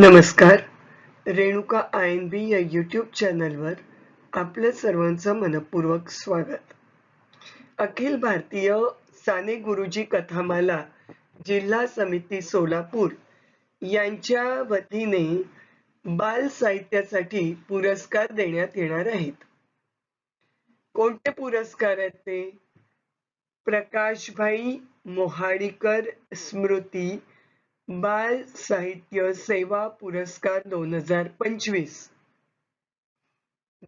नमस्कार. Renuka I N बी या YouTube चॅनलवर आपल्या सर्वांचं मनपूर्वक स्वागत. अखिल भारतीय साने गुरुजी कथामाला जिल्हा समिती सोलापूर यांच्या वतीने बाल साहित्यासाठी पुरस्कार देण्यात येणार आहेत. कोणते पुरस्कार आहेत ते? प्रकाशभाई मोहाडीकर स्मृती बाल साहित्य सेवा पुरस्कार दोन हजार पंचवीस.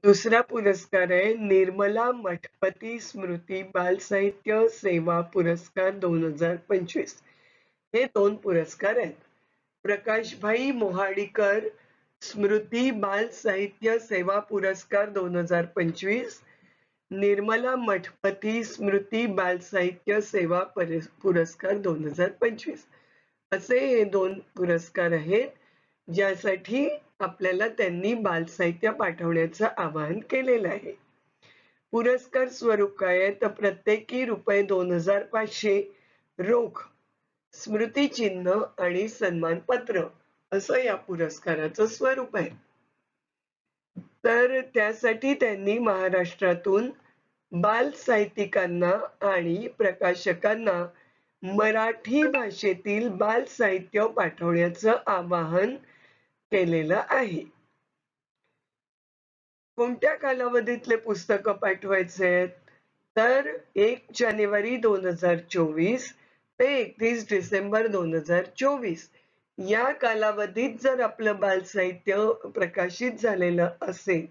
दुसरा पुरस्कार आहे निर्मला मठपती स्मृती बाल साहित्य सेवा पुरस्कार दोन हजार पंचवीस. हे दोन पुरस्कार आहेत. प्रकाशभाई मोहाडीकर स्मृती बाल साहित्य सेवा पुरस्कार दोन हजार पंचवीस. निर्मला मठपती स्मृती बाल साहित्य सेवा पुरस्कार दोन हजार पंचवीस. असे हे दोन पुरस्कार आहेत ज्यासाठी आपल्याला त्यांनी बाल साहित्य पाठवण्याचं आवाहन केलेलं आहे. पुरस्कार स्वरूप काय आहे? तर प्रत्येकी रुपये दोन हजार पाचशे रोख स्मृती चिन्ह आणि सन्मानपत्र असं या पुरस्काराचं स्वरूप आहे. तर त्यासाठी त्यांनी महाराष्ट्रातून बाल साहित्यिकांना आणि प्रकाशकांना मराठी भाषेतील बाल साहित्य पाठवण्याचं आवाहन केलेलं आहे. कोणत्या कालावधीतले पुस्तक पाठवायचे? आहेत तर एक जानेवारी दोन हजार चोवीस ते एकतीस डिसेंबर दोन हजार चोवीस. या कालावधीत जर आपलं बाल साहित्य प्रकाशित झालेलं असेल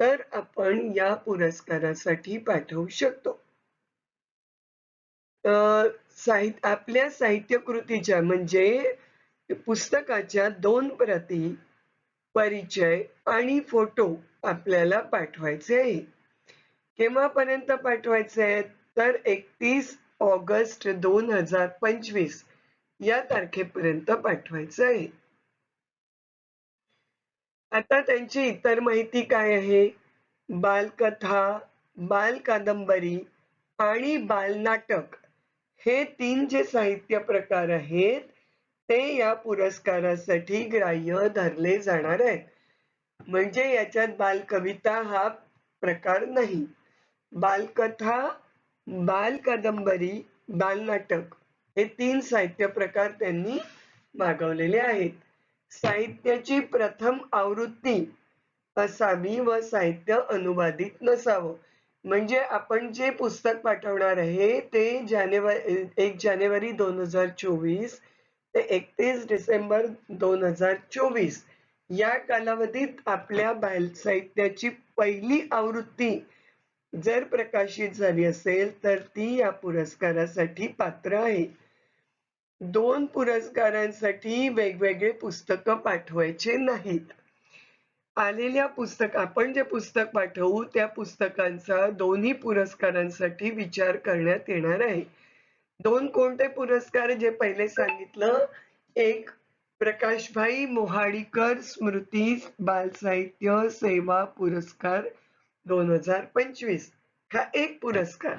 तर आपण या पुरस्कारासाठी पाठवू शकतो. साहित्य आपल्या साहित्य कृतीच्या म्हणजे पुस्तकाच्या दोन प्रती परिचय आणि फोटो आपल्याला पाठवायचे आहे. केव्हापर्यंत पाठवायचे आहेत? तर एकतीस ऑगस्ट दोन हजार पंचवीस या तारखेपर्यंत पाठवायचं आहे. आता त्यांची इतर माहिती काय आहे? बालकथा बाल कादंबरी आणि बालनाटक हे तीन जे साहित्य प्रकार आहेत ते या पुरस्कारासाठी ग्राह्य धरले जाणार आहेत. म्हणजे याच्यात बालकविता हा प्रकार नाही. बालकथा बाल कादंबरी बालनाटक हे तीन साहित्य प्रकार त्यांनी मागवलेले आहेत. साहित्याची प्रथम आवृत्ती असावी व साहित्य अनुवादित नसावं. म्हणजे आपण जे पुस्तक पाठवणार आहे ते जानेवारी एक जानेवारी दोन हजार चोवीस ते एकतीस डिसेंबर दोन हजार चोवीस. या कालावधीत आपल्या बाल साहित्याची पहिली आवृत्ती जर प्रकाशित झाली असेल तर ती या पुरस्कारासाठी पात्र आहे. दोन पुरस्कारांसाठी वेगवेगळे पुस्तकं पाठवायचे नाहीत. आलेल्या पुस्तक आपण जे पुस्तक पाठवू त्या पुस्तकांचा दोन्ही पुरस्कारांसाठी विचार करण्यात येणार आहे. दोन कोणते पुरस्कार? जे पहिले सांगितलं एक प्रकाशभाई मोहाडीकर स्मृती बाल साहित्य सेवा पुरस्कार दोन हजार पंचवीस. हा एक पुरस्कार.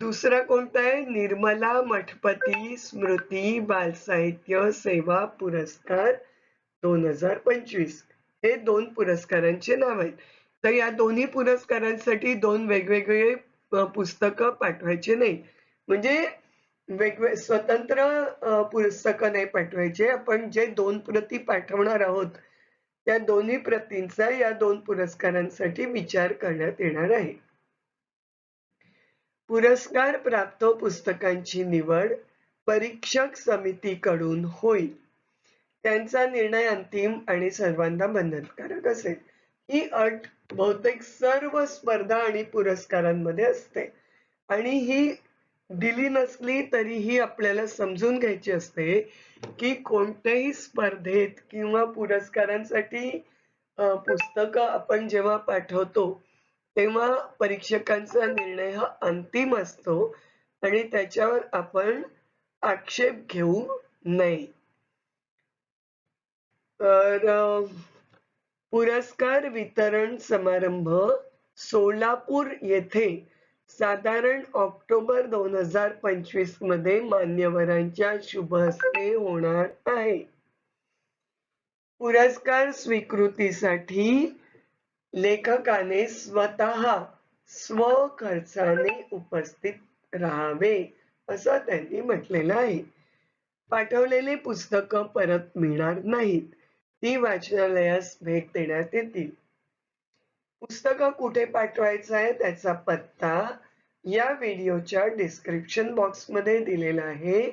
दुसरा कोणता आहे? निर्मला मठपती स्मृती बाल साहित्य सेवा पुरस्कार दोन हजार पंचवीस. हे दोन पुरस्कारांचे नाव आहेत. तर या दोन्ही पुरस्कारांसाठी दोन वेगवेगळे पुस्तकं पाठवायचे नाही. म्हणजे वेगवे स्वतंत्र पुस्तकं नाही पाठवायचे. आपण जे दोन प्रती पाठवणार आहोत त्या दोन्ही प्रतींचा या दोन पुरस्कारांसाठी विचार करण्यात येणार आहे. पुरस्कार प्राप्त पुस्तकांची निवड परीक्षक समितीकडून होईल. त्यांचा निर्णय अंतिम आणि सर्वांना बंधनकारक असेल. ही अट बहुतेक सर्व स्पर्धा आणि पुरस्कारांमध्ये असते. आणि ही दिली नसली तरीही आपल्याला समजून घ्यायची असते की कोणत्याही स्पर्धेत किंवा पुरस्कारांसाठी पुस्तकं आपण जेव्हा पाठवतो तेव्हा परीक्षकांचा निर्णय हा अंतिम असतो आणि त्याच्यावर आपण आक्षेप घेऊ नये. तर पुरस्कार वितरण समारंभ सोलापूर येथे साधारण ऑक्टोबर दोन हजार पंचवीसमध्ये मान्यवरांच्या शुभ हस्ते होणार आहे. पुरस्कार स्वीकृतीसाठी लेखकाने स्वतः स्वखर्चाने उपस्थित राहावे असं त्यांनी म्हटलेलं आहे. पाठवलेले पुस्तकं परत मिळणार नाहीत. ती वाचनालयास भेट देण्यात येतील. पुस्तकं कुठे पाठवायचं आहे त्याचा पत्ता या व्हिडिओच्या डिस्क्रिप्शन बॉक्समध्ये दिलेला आहे.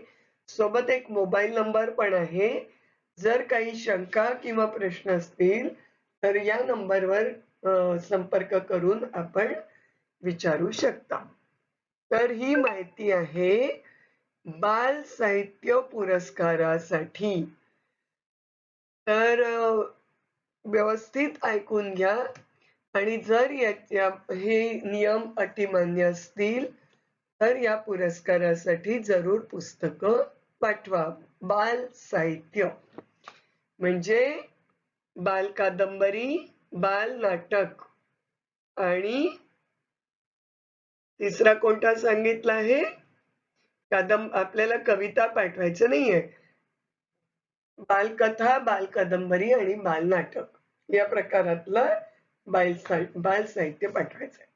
सोबत एक मोबाईल नंबर पण आहे. जर काही शंका किंवा प्रश्न असतील तर या नंबरवर संपर्क करून आपण विचारू शकता. तर ही माहिती आहे बाल साहित्य पुरस्कारासाठी. तर व्यवस्थित ऐकून घ्या. आणि जर याच्या हे नियम अटी मान्य असतील तर या पुरस्कारासाठी जरूर पुस्तकं पाठवा. बाल साहित्य. म्हणजे बाल कादंबरी बाल नाटक. आणि तिसरा कोणता सांगितला आहे? कादंब आपल्याला कविता पाठवायचं नाहीये. बालकथा बाल कादंबरी आणि बाल नाटक या प्रकारातलं बाल बाल साहित्य पाठवायचं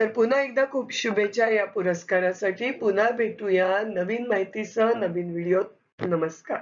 तर पुन्हा एकदा खूप शुभेच्छा या पुरस्कारासाठी. पुन्हा भेटूया नवीन माहितीसह नवीन व्हिडिओ नमस्कार.